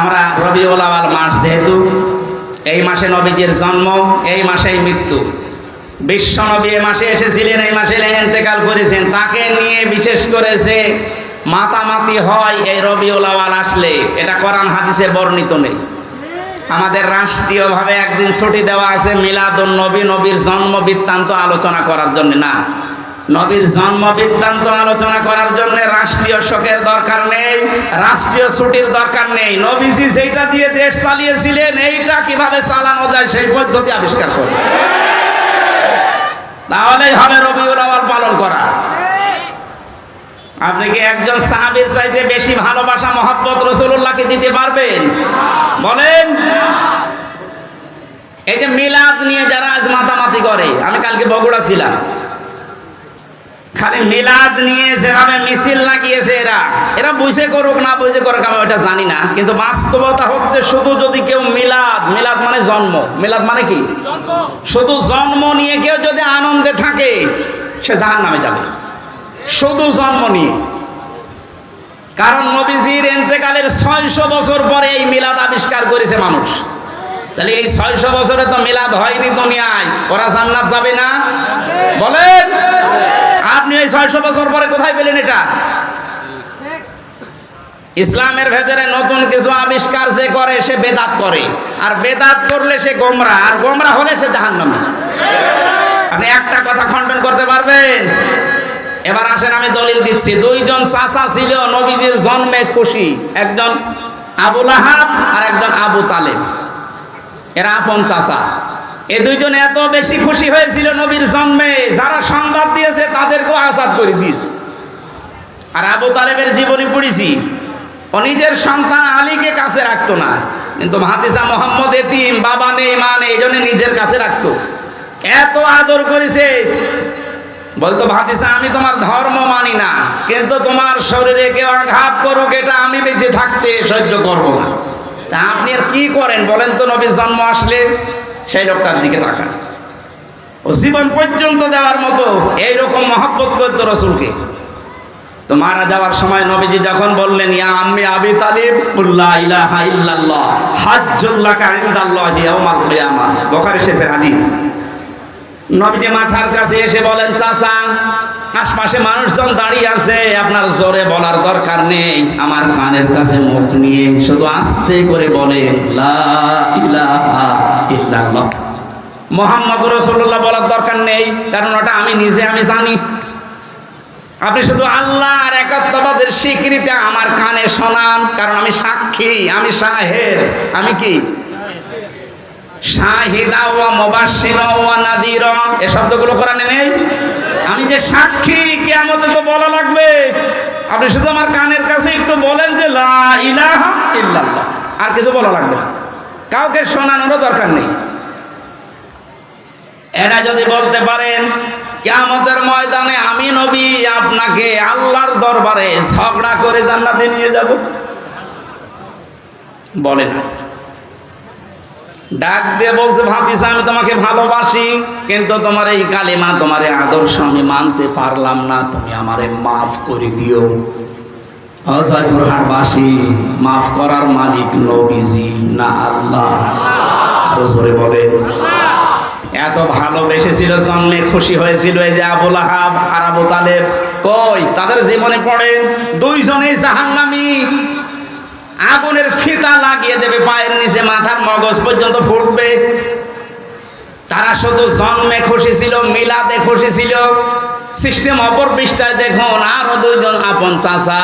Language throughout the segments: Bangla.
আমরা রবিউল আওয়াল মাস যেহেতু, এই মাসে নবীজির জন্ম, এই মাসেই মৃত্যু। বিশ্ব নবী এই মাসে এসেছিলেন, এই মাসে এতেকাল করেছেন। তাকে নিয়ে বিশেষ করে যে মাতামাতি হয়, এই রবিউল আওয়াল আসলে, এটা কোরআন হাদিসে বর্ণিত নেই। আমাদের রাষ্ট্রীয়ভাবে একদিন ছুটি দেওয়া আছে, মিলাদুন নবী, নবীর জন্ম বৃত্তান্ত আলোচনা করার জন্য। না নবীর জন্ম বৃত্তান্ত আলোচনা করার জন্য রাষ্ট্রীয় শোকের দরকার নেই, রাষ্ট্রীয় ছুটির দরকার নেই। নবীজি যেটা দিয়ে দেশ চালিয়েছিলেন, এইটা কীভাবে চালানো যায় সেই পদ্ধতি আবিষ্কার করে তাহলেই হবে রবিউল আওয়াল পালন করা। আপনি কি একজন সাহাবীর চাইতে বেশি ভালোবাসা, মহাব্বত রসুল্লাহকে দিতে পারবেন? বলেন। এই যে মিলাদ নিয়ে যারা আজ মাতামাতি করে, আমি কালকে বগুড়া ছিলাম। খালি মিলাদ নিয়ে যেভাবে মিছিল লাগিয়েছে এরা এরা বুঝে করুক না বুঝে করুক, আমি ওটা জানি না। কিন্তু বাস্তবতা হচ্ছে শুধু যদি কেউ মিলাদ মিলাদ মানে জন্ম, মিলাদ মানে কি? শুধু জন্ম নিয়ে কেউ যদি আনন্দে থাকে, সে জাহান নামে যাবে। শুধু জন্ম নিয়ে। কারণ নবীজির এন্তেকালের ছয়শো বছর পরে এই মিলাদ আবিষ্কার করেছে মানুষ। তাহলে এই ছয়শো বছরে তো মিলাদ হয়নি দুনিয়ায়, ওরা জান্নাত যাবে না? বলেন! আপনি এই ছয়শো বছর পরে কোথায় পেলেন এটা? ইসলামের ভেতরে নতুন কিছু আবিষ্কার যে করে, সে বেদাত করে। আর বেদাত করলে সে গোমরা, আর গোমরা হলে সে জাহান্নামী। আপনি একটা কথা খণ্ডন করতে পারবেন? এবার আসেন, আমি দলিল দিচ্ছি। দুইজন চাচা ছিল, নবীজির জন্মে খুশি। একজন আবুল আহাব আর একজন আবু তালেব। এরা আপন চাচা। এ দুইজন এত বেশি খুশি হয়েছিল নবীর জন্মে, যারা সংবাদ দিয়েছে তাদেরকেও আজাদ করে দিয়েছে। আর আবু তালেবের জীবনী পড়েছি, ও নিজের সন্তান আলীকে কাছে রাখতো না, কিন্তু ভাতিজা মোহাম্মদ এতিম, বাবা নেই, মা নেই এই জন্য নিজের কাছে রাখতো। এত আদর করেছে, বলতো ভাতিসা আমি তোমার ধর্ম মানি না, কিন্তু তোমার শরীরে কেউ আঘাত করুক, এটা আমি বেঁচে থাকতে সহ্য করব না। তা আপনি আর কি করেন বলেন তো, নবীর জন্ম আসলে? সেই লোকটার দিকে তাকান। ও জীবন পর্যন্ত দেওয়ার মতো এইরকম মহব্বত করত রসুলকে। তো মারা যাওয়ার সময় নবীজি যখন বললেন, ইয়া আম্মি আবি তালিব কুল্লা ইলাহা ইল্লাল্লাহ হাজ্জুল্লাহ কাইন্দাল্লাহি ইয়াউমাল কিয়ামা। বুখারী শরীফের হাদিস। নবীজি মাথার কাছে এসে বলেন, চাচা আশপাশে মানুষজন দাঁড়িয়ে আছে, আপনার জোরে বলার দরকার নেই। আমার কানের কাছে মুখ নিয়ে শুধু আস্তে করে বলেন, লা ইলাহা মোহাম্মদ রসুল্লাহ বলার দরকার নেই, কারণ ওটা আমি নিজে আমি জানি। আপনি শুধু আল্লাহ আর একাত্মবাদের স্বীকৃতি আমার কানে শোনান, কারণ আমি সাক্ষী, আমি শাহেদ। আমি কি? শাহিদা ওয়া মুবাশশিরা ওয়া নাযীরা। এই শব্দগুলো কোরআনে নেই? আমি যে সাক্ষী, কিয়ামতে তো বলা লাগবে। আপনি শুধু আমার কানের কাছে একটু বলেন যে, লা আর কিছু বলা লাগবে না। কাউকে শোনানোরও দরকার নেই। এরা যদি বলতে পারেন, কিয়ামতের ময়দানে আমি নবী, আপনাকে আল্লাহর দরবারে ঝগড়া করে জান্নাতে নিয়ে যাব? বলে না ডাক দিয়ে বলছে ভাতিসা আমি তোমাকে ভালোবাসি, কিন্তু তোমার এই কালিমা, তোমার আদর্শ আমি মানতে পারলাম না। তুমি আমারে মাফ করে দিও। অজয়পুরহাটবাসী মাফ করার মালিক নবীজি না আল্লাহ। আরও জোরে বলে এত ভালোবেসেছিল, জন্মে খুশি হয়েছিল এই যে আবুল আহাব আর আবু তালেব। কই? তাদের জীবনে পড়ে দুইজনেই জাহান্নামী। আগুনের ফিতা লাগিয়ে দেবে, পায়ের নিচে মাথার মগজ পর্যন্ত ফুটবে। তারা শুধু জন্মে খুশি ছিল, মিলাদে খুশি ছিল। সিস্টেম অপর পৃষ্ঠায় দেখুন, আরও দুইজন আপন চাচা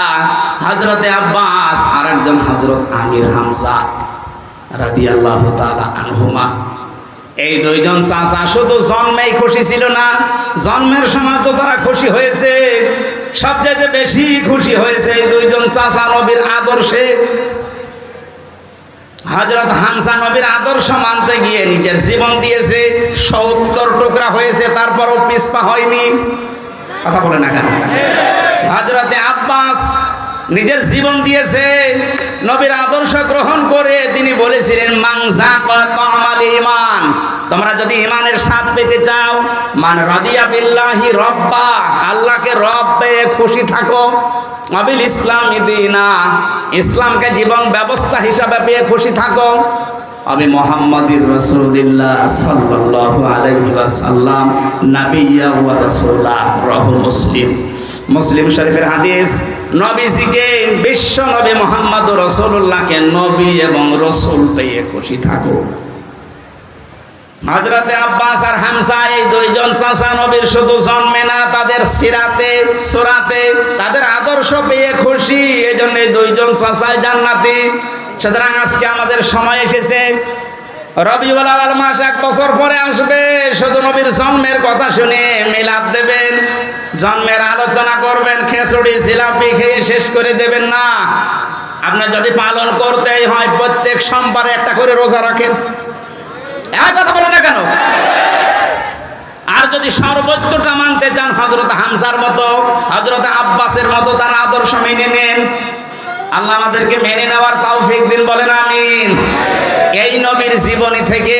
হজরতে আব্বাস আর একজন হজরত আমির হামসা রাদি আল্লাহ আনহুমা। এই দুইজন চাচা শুধু জন্মেই খুশি ছিল না, জন্মের সময় তো তারা খুশি হয়েছে, সবচাইতে বেশি খুশি হয়েছে। এই দুইজন চাচা নবীর আদর্শে হজরত হামসা নবীর আদর্শ মানতে গিয়ে নিজের জীবন দিয়েছে, সত্তর টুকরা হয়েছে, তারপরও পিসপা হয়নি। কথা বলে না কেন? হজরতে আব্বাস নিজের জীবন দিয়েছে, নবীর আদর্শ গ্রহণ করে তিনি বলেছিলেন মাংসা ইমান তোমরা যদি ইমানের স্বাদ পেতে চাও, মান রাদিয়া বিল্লাহি রব্বা। আল্লাহকে রব পেয়ে খুশি থাকো। আবিল ইসলাম দিনা। ইসলামকে জীবন ব্যবস্থা হিসাবে পেয়ে খুশি থাকো। আমি মোহাম্মদুর রসুলিল্লাহ সাল্লাল্লাহু আলাইহি ওয়াসাল্লাম নাবিয়্যা ওয়া রাসূলা রাহু মুসলিম। মুসলিম শরীফের হাদিস, নবীজিকে বিশ্ব নবী মোহাম্মদ রসুল্লাহকে নবী এবং রসুল পেয়ে খুশি থাকো। হজরতে আব্বাস আর হামসা এই দুইজন চাচা নবীর শুধু জন্মে না তাদের সিরাতে, সুরাতে, তাদের আদর্শ পেয়ে খুশি। এই জন্য দুইজন চাচাই জান্নাতি। সুতরাং আজকে আমাদের সময় এসেছে। রবিউল আওয়াল মাস এক বছর পরে আসবে। শুধু নবীর জন্মের কথা শুনে মিলাদ দেবেন। জন্মের আলোচনা করবেন খেসুড়ি জিলাপি খেয়ে শেষ করে দেবেন না। আপনার যদি পালন করতেই হয়, প্রত্যেক সোমবারে একটা করে রোজা রাখেন। এক কথা বলে না কেন? আর যদি সর্বোচ্চটা মানতে চান হজরত হামসার মতো হজরত আব্বাসের মতো, তার আদর্শ মেনে নেন। আল্লাহ আমাদেরকে মেনে নেওয়ার তৌফিক দিন, বলেন আমিন। এই নবীর জীবনী থেকে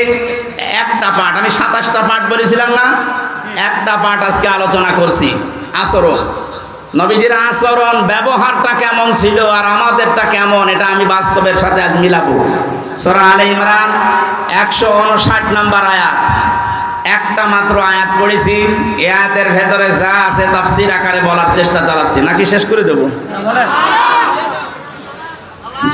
একটা পাঠ, আমি সাতাশটা পাঠ বলেছিলাম না? একটা পাঠ আজকে আলোচনা করছি। আচরণ। নবীজির আচরণ, ব্যবহারটা কেমন ছিল আর আমাদেরটা কেমন, এটা আমি বাস্তবের সাথে আজ মিলাবো। সরা আলে ইমরান একশো উনষাট নম্বর আয়াত। একটা মাত্র আয়াত পড়েছি। এ আয়াতের ভেতরে যা আছে তাফসির আকারে বলার চেষ্টা চালাচ্ছি। নাকি শেষ করে দেবো?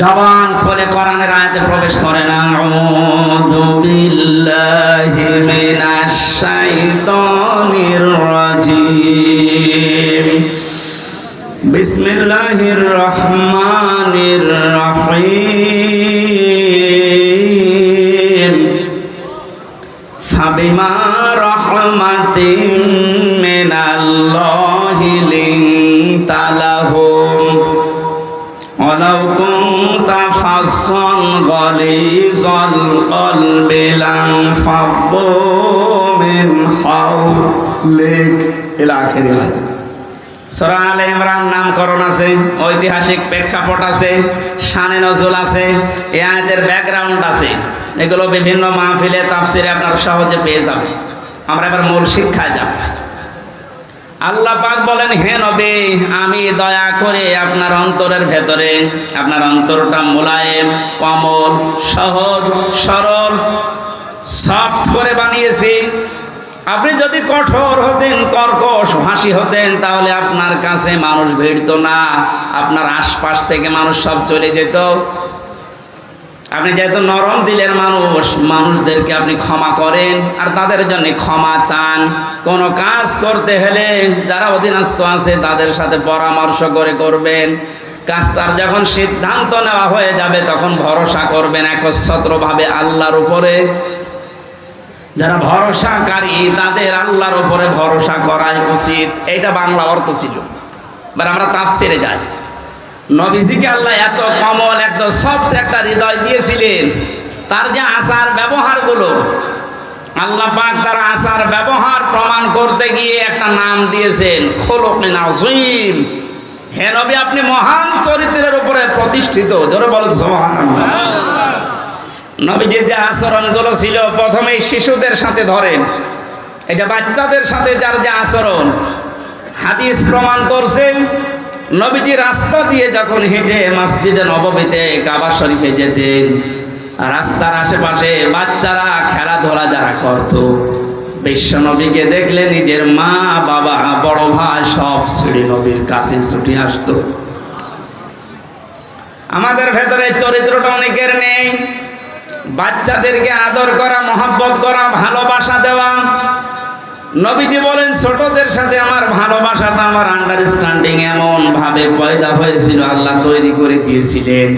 জবান খুলে কোরআনের আয়াতে প্রবেশ করে না। আউযু বিল্লাহি মিনাশ শাইতানির রাজিম। বিসমিল্লাহির ফাবিমা রহমাতিম মিনাল্লাহি লিনতালাহুম। ওয়ালাউ কুনতা ফাসসান গালিজাল কলবি লান ফাদ্দু মিন হাওলিক। ইলা আখির আয়াত। আলে ইমরান নামকরণ আছে, ঐতিহাসিক প্রেক্ষাপট আছে, শানে নজল আছে ব্যাকগ্রাউন্ড আছে। এগুলো বিভিন্ন মাহফিলে, তাফসিরে আপনারা সহজে পেয়ে যাবে আমরা এবার মূল শিক্ষায় যাচ্ছি। আল্লাহ পাক বলেন, হে আমি দয়া করে আপনার অন্তরের ভেতরে, আপনার অন্তরটা মোলায়েম কমল সহজ, সরল সফট করে বানিয়েছি। আপনি যদি কঠোর হতেন, কর্কশ ভাসি হতেন, তাহলে আপনার কাছে মানুষ ভিড়ত না। আপনার আশপাশ থেকে মানুষ সব চলে যেত। আপনি যেহেতু নরম দিলের মানুষ, মানুষদেরকে আপনি ক্ষমা করেন আর তাদের জন্য ক্ষমা চান। কোনো কাজ করতে হলে যারা অধীনস্থ আছে, তাদের সাথে পরামর্শ করে করবেন। কাজটার যখন সিদ্ধান্ত নেওয়া হয়ে যাবে, তখন ভরসা করবেন একচ্ছত্রভাবে আল্লাহর উপরে। যারা ভরসাকারী, তাদের আল্লাহর উপরে ভরসা করাই উচিত। এটা বাংলা অর্থ ছিল। এবার আমরা তাফসিরে যাই। নবীজিকে আল্লাহ এত কমল, এত সফট একটা হৃদয় দিয়েছিলেন। তার যে আচার ব্যবহারগুলো, আল্লাহ পাক তার আচার ব্যবহার প্রমাণ করতে গিয়ে একটা নাম দিয়েছেন, খোলকিন আজিম হে নবী, আপনি মহান চরিত্রের উপরে প্রতিষ্ঠিত। জোরে বলেন সুবহানাল্লাহ। নবীজির যে আচরণগুলো ছিল, প্রথমেই শিশুদের সাথে ধরেন। এটা বাচ্চাদের সাথে যার যে আচরণ, হাদিস প্রমাণ করছেন নবীজি রাস্তা দিয়ে যখন হেঁটে মসজিদে নবমীতে কাবা শরীফে যেতেন, রাস্তার আশেপাশে বাচ্চারা খেলাধুলা যারা করত বিশ্বনবীকে দেখলে নিজের মা, বাবা, বড় ভাই সব সিঁড়ি নবীর কাছে ছুটে আসতো। আমাদের ভেতরে চরিত্রটা অনেকের নেই। বাচ্চাদেরকে আদর করা, মহাব্বত করা, ভালোবাসা দেওয়া। নবীজি বলেন, ছোটদের সাথে আমার ভালোবাসাটা আমার আন্ডারস্ট্যান্ডিং এমন ভাবে পয়দা হয়েছিল, আল্লাহ তৈরি করে দিয়েছিলেন।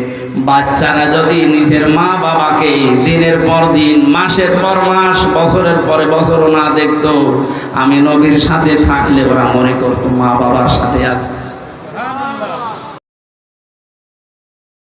বাচ্চারা যদি নিজের মা বাবাকে দিনের পর দিন, মাসের পর মাস, বছরের পরে বছরও না দেখতো, আমি নবীর সাথে থাকলে ওরা মনে করতো মা বাবার সাথে আছে।